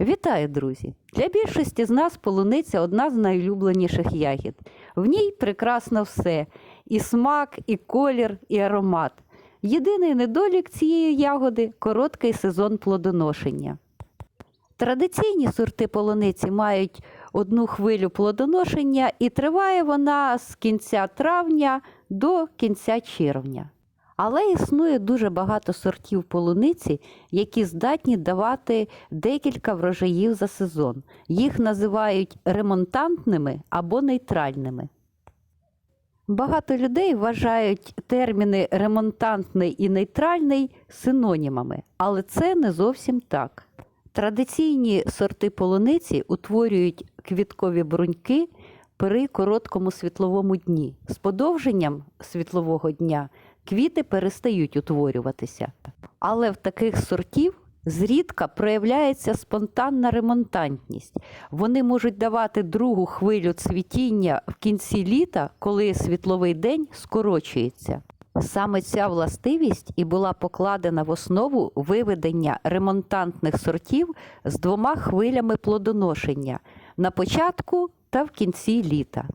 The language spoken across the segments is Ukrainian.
Вітаю, друзі! Для більшості з нас полуниця одна з найулюбленіших ягід. В ній прекрасно все: і смак, і колір, і аромат. Єдиний недолік цієї ягоди короткий сезон плодоношення. Традиційні сорти полуниці мають одну хвилю плодоношення, і триває вона з кінця травня до кінця червня. Але існує дуже багато сортів полуниці, які здатні давати декілька врожаїв за сезон. Їх називають ремонтантними або нейтральними. Багато людей вважають терміни ремонтантний і нейтральний синонімами, але це не зовсім так. Традиційні сорти полуниці утворюють квіткові бруньки при короткому світловому дні. З подовженням світлового дня квіти перестають утворюватися. Але в таких сортів зрідка проявляється спонтанна ремонтантність. Вони можуть давати другу хвилю цвітіння в кінці літа, коли світловий день скорочується. Саме ця властивість і була покладена в основу виведення ремонтантних сортів з двома хвилями плодоношення на початку та в кінці літа.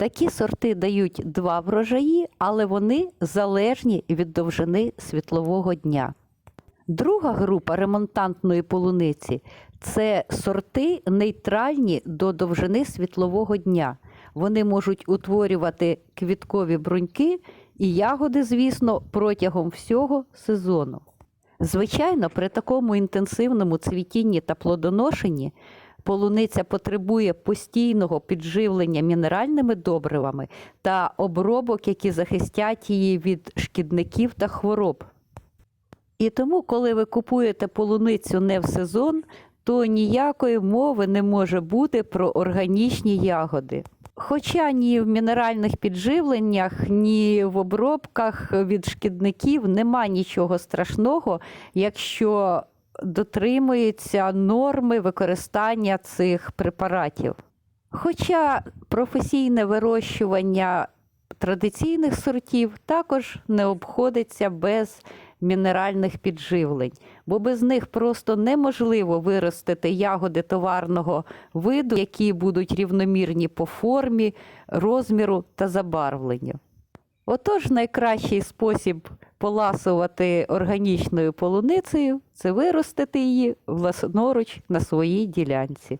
Такі сорти дають два врожаї, але вони залежні від довжини світлового дня. Друга група ремонтантної полуниці це сорти нейтральні до довжини світлового дня. Вони можуть утворювати квіткові бруньки і ягоди, звісно, протягом всього сезону. Звичайно, при такому інтенсивному цвітінні та плодоношенні полуниця потребує постійного підживлення мінеральними добривами та обробок, які захистять її від шкідників та хвороб. І тому, коли ви купуєте полуницю не в сезон, то ніякої мови не може бути про органічні ягоди. Хоча ні в мінеральних підживленнях, ні в обробках від шкідників нема нічого страшного, якщо дотримуються норми використання цих препаратів. Хоча професійне вирощування традиційних сортів також не обходиться без мінеральних підживлень, бо без них просто неможливо виростити ягоди товарного виду, які будуть рівномірні по формі, розміру та забарвленню. Отож, найкращий спосіб поласувати органічною полуницею це виростити її власноруч на своїй ділянці.